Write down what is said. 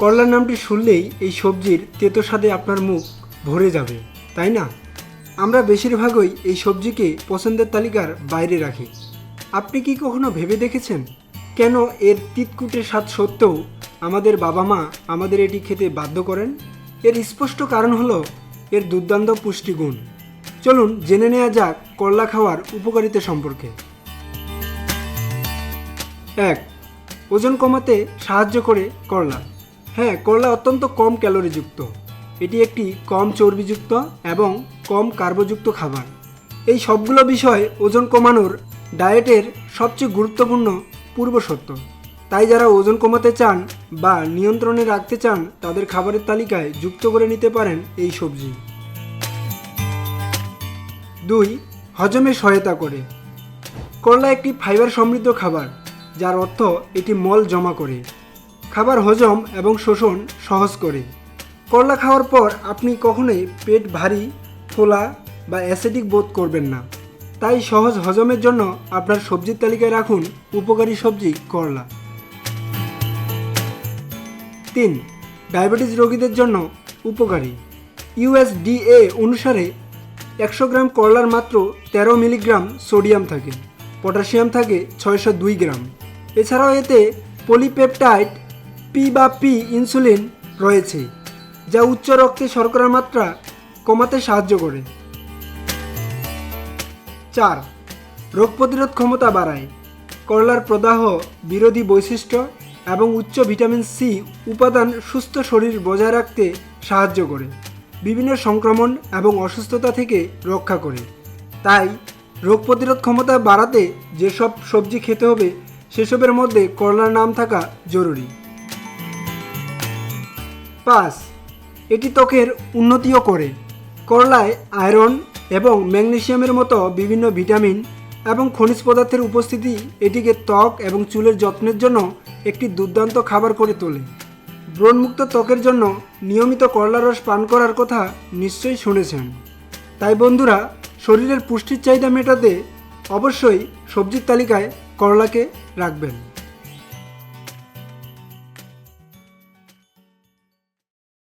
করলার নামটি শুনলেই এই সবজির তেতো স্বাদে আপনার মুখ ভরে যাবে, তাই না? আমরা বেশিরভাগই এই সবজিকে পছন্দের তালিকার বাইরে রাখি। আপনি কি কখনো ভেবে দেখেছেন? কেন এর তিতকুটে স্বাদ সত্ত্বেও আমাদের বাবা মা আমাদের এটি খেতে বাধ্য করেন? এর স্পষ্ট কারণ হলো এর দুর্দান্ত পুষ্টিগুণ। চলুন জেনে নেওয়া যাক করলা খাওয়ার উপকারিতা সম্পর্কে। এক, ওজন কমাতে সাহায্য করে করলা। হ্যাঁ করলা অত্যন্ত কম ক্যালোরিযুক্ত। এটি একটি কম চর্বিযুক্ত এবং কম কার্বযুক্ত খাবার। এই সবগুলো বিষয় ওজন কমানোর ডায়েটের সবচেয়ে গুরুত্বপূর্ণ পূর্বশর্ত তাই যারা ওজন কমাতে চান বা নিয়ন্ত্রণে রাখতে চান, তাদের খাবারের তালিকায় যুক্ত করে নিতে পারেন এই সবজি। দুই, হজমে সহায়তা করে। করলা একটি ফাইবার সমৃদ্ধ খাবার, যার অর্থ এটি মল জমা করে। খাবার হজম এবং শোষণ সহজ করে। করলা খাওয়ার পর আপনি কখনোই পেট ভারী, ফোলা বা অ্যাসিডিক বোধ করবেন না। তাই সহজ হজমের জন্য আপনার সবজির তালিকায় রাখুন উপকারী সবজি করলা। তিন, ডায়াবেটিস রোগীদের জন্য উপকারী। ইউএসডিএ অনুসারে একশো গ্রাম করলার মাত্র তেরো মিলিগ্রাম সোডিয়াম থাকে, পটাশিয়াম থাকে ছয়শো দুই গ্রাম। এছাড়াও এতে পলিপেপটাইড পি বা পি ইনসুলিন রয়েছে, যা উচ্চ রক্তে শর্করার মাত্রা কমাতে সাহায্য করে। চার, রোগ প্রতিরোধ ক্ষমতা বাড়ায়। করলার প্রদাহ বিরোধী বৈশিষ্ট্য এবং উচ্চ ভিটামিন সি উপাদান সুস্থ শরীর বজায় রাখতে সাহায্য করে, বিভিন্ন সংক্রমণ এবং অসুস্থতা থেকে রক্ষা করে। তাই, রোগ প্রতিরোধ ক্ষমতা বাড়াতে যেসব সবজি খেতে হবে, সেসবের মধ্যে করলার নাম থাকা জরুরি। পাঁচ এটি ত্বকের উন্নতিও করে। করলায় আয়রন এবং ম্যাগনেশিয়ামের মতো বিভিন্ন ভিটামিন এবং খনিজ পদার্থের উপস্থিতি এটিকে ত্বক এবং চুলের যত্নের জন্য একটি দুর্দান্ত খাবার করে তোলে। ব্রণমুক্ত ত্বকের জন্য নিয়মিত করলা রস পান করার কথা নিশ্চয়ই শুনেছেন। তাই বন্ধুরা, শরীরের পুষ্টির চাহিদা মেটাতে অবশ্যই সবজির তালিকায় করলাকে রাখবেন।